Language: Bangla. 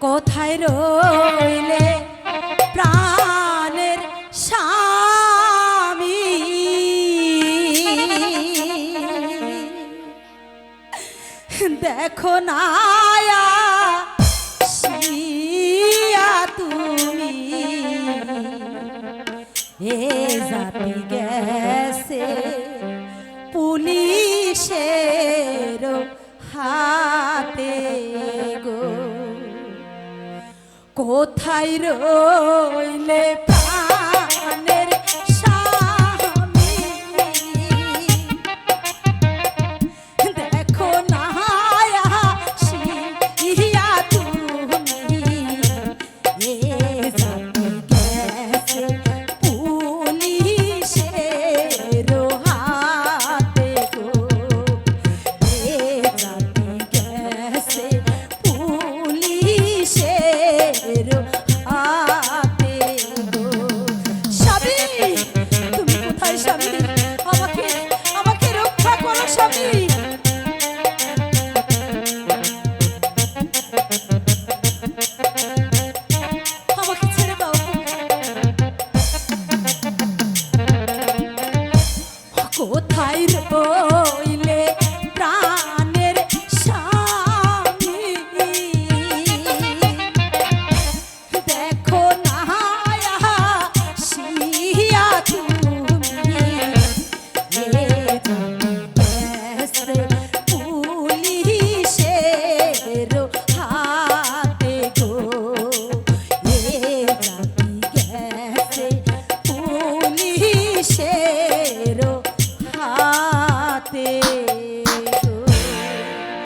কোথায় রইলে প্রাণের স্বামী? দেখো না তুমি। এ জাতি গেছে পুলিশের হাতে। কোথায় রইলে